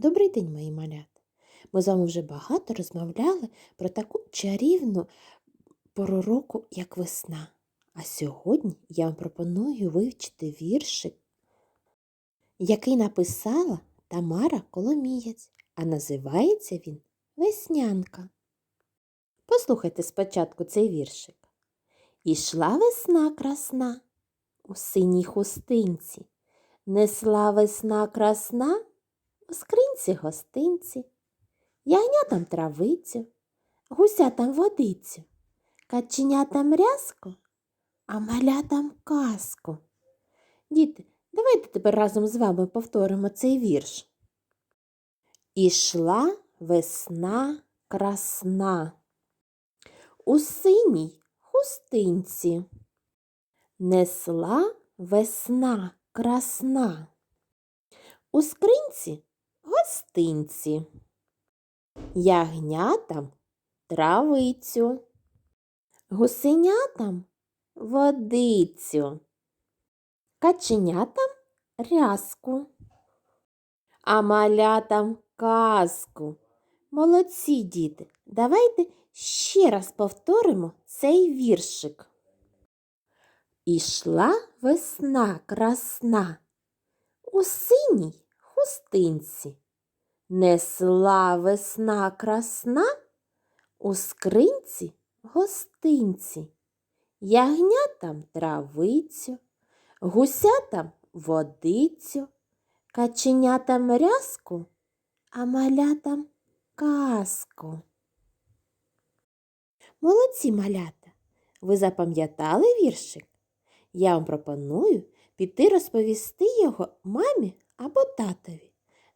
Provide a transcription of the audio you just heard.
Добрий день, мої малята! Ми з вами вже багато розмовляли про таку чарівну пору як весна. А сьогодні я вам пропоную вивчити віршик, який написала Тамара Коломієць, а називається він Веснянка. Послухайте спочатку цей віршик. Ішла весна красна у синій хустинці, несла весна красна у скринці гостинці, ягнятам травицю, гусятам водицю, каченятам рязку, а малятам казку. Діти, давайте тепер разом з вами повторимо цей вірш. Ішла весна красна у синій хустинці. Несла весна красна. У скринці гостинці. Ягнятам травицю, гусенятам водицю, каченятам рязку, а малятам казку. Молодці діти, давайте ще раз повторимо цей віршик. Ішла весна красна у синій хустинці. Несла весна красна у скринці гостинці, ягнятам травицю, гусятам водицю, каченятам рязку, а малятам казку. Молодці малята! Ви запам'ятали віршик? Я вам пропоную піти розповісти його мамі або татові.